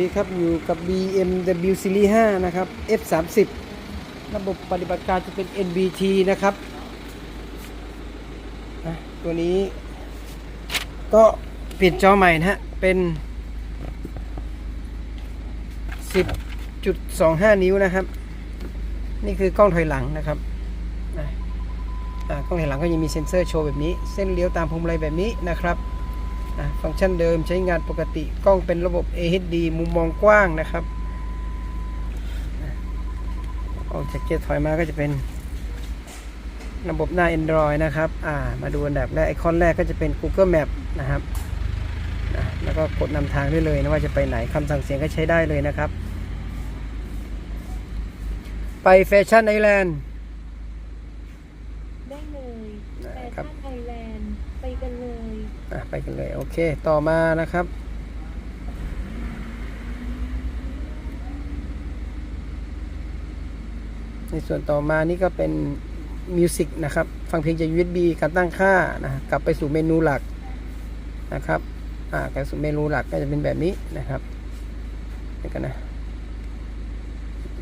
ดีครับ อยู่กับ BMW Series 5 นะครับ F30 ระบบปฏิบัติการจะเป็น NBT นะครับ ตัวนี้ ก็เปลี่ยนจอใหม่นะฮะ เป็น 10.25 นิ้วนะครับ นี่คือกล้องถอยหลังนะครับกล้องถอยหลังก็ยังมีเซ็นเซอร์โชว์แบบนี้ เส้นเลี้ยวตามพวงมาลัยแบบนี้นะครับ ฟังก์ชันเดิมใช้งานปกติกล้องเป็นระบบ AHD มุมมองกว้างนะครับอออกจากเกียร์ถอยมาก็จะเป็นระบบหน้า Android นะครับ อ่า มาดูอันดับแรกไอคอนแรกก็จะเป็น Google Map นะครับนะแล้วก็กดนำทางได้เลยนะว่าจะไปไหนคำสั่งเสียงก็ใช้ได้เลยนะครับ ไปแฟชั่นไอแลนด์ ได้เลยแฟครัชั่บนไทยแลนด์ไปกันเลยอะไปกันเลย โอเค ต่อมานะครับ ในส่วนต่อมานี่ก็เป็นมิวสิกนะครับ ฟังเพลงจาก USB การตั้งค่านะกลับไปสู่เมนูหลักนะครับอ่ากลับสู่เมนูหลักก็จะเป็นแบบนี้นะครับเดี๋ยวกันนะ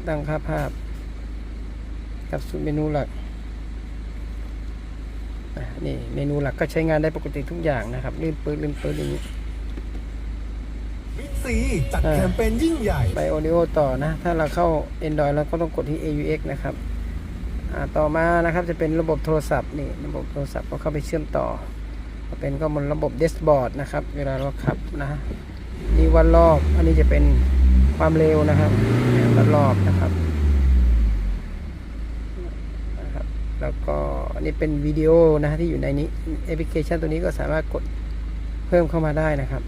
ตั้งค่าภาพกลับสู่เมนูหลักอะ นี่เมนูหลักก็ใช้งานได้ปกติทุกอย่างนะครับลื่นปื้ดลื่นปื้ดอย่างนี้บิ๊กซีจัดอ่าแคมเปญยิ่งใหญ่ ไป Audio ต่อนะ ถ้าเราเข้า Android เราก็ต้องกดที่ AUX นะครับอ่าต่อมานะครับจะเป็นระบบโทรศัพท์นี่ระบบโทรศัพท์ก็เข้าไปเชื่อมต่อก็เป็นก็บนระบบเดสบอร์ดนะครับ เวลาเราขับนะนี่วันรอบ อันนี้จะเป็นความเร็วนะครับวันรอบนะครับนะครับ แล้วก็อันนี้เป็นวิดีโอนะที่อยู่ในนี้แอปพลิเคชันตัวนี้ก็สามารถกดเพิ่มเข้ามาได้นะครับ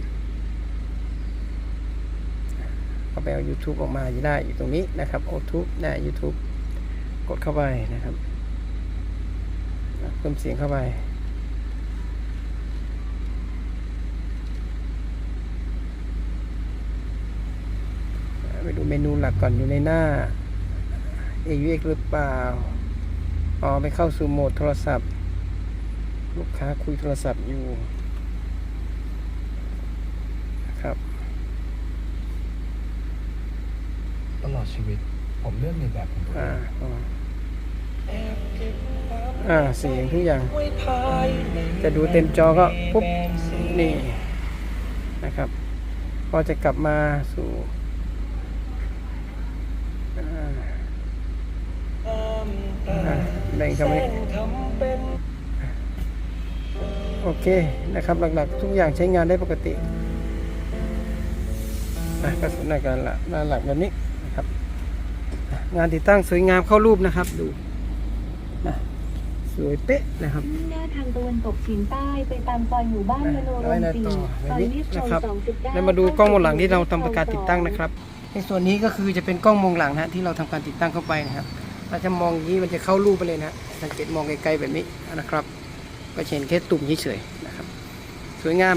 ก็ไปเอา YouTube ออกมาอยู่ได้อยู่ตรงนี้นะครับโอทูบนะ YouTube กดเข้าไปนะครับเพิ่มเสียงเข้าไปไปดูเมนูหลักก่อนอยู่ในหน้า AUX หรือเปล่า อ๋อไปเข้าสู่โหมดโทรศัพท์ ลูกค้าคุยโทรศัพท์อยู่นะครับ ตลอดชีวิต ผมเลือกในแบบของตัวเออ่างประมาณอ่าเสียงทุกอย่าง จะดูเต็มจอก็ปุ๊บ นี่นะครับพอจะกลับมาสู่อ่าอ่า แบ่งคำนี้โอเคนะครับหลักๆ ทุกอย่างใช้งานได้ปกติอะก็สำนักการละหน้าหลักแบบนี้นะครับอะงานติดตั้งสวยงามเข้ารูปนะครับดูนะสวยเป๊ะนะครับมุ่งหน้าทางตะวันตกเฉียงใต้ไปตามซอยหมู่บ้านมโนรไว้มในสีต่อซอยแบบนี้เรียบคลนะองครับสองสิบเก้าแล้วมาดูกล้องมองหลังที่เราทำการติดตั้งนะครับ ในส่วนนี้ก็คือจะเป็นกล้องมองหลังนะที่เราทำการติดตั้งเข้าไปนะครับ เราจะมองอย่างนี้มันจะเข้ารูปไปเลยนะสังเกตมองไกลๆแบบนี้นะครับ ก็เห็นแค่ตุ่มเฉยๆนะครับ สวยงาม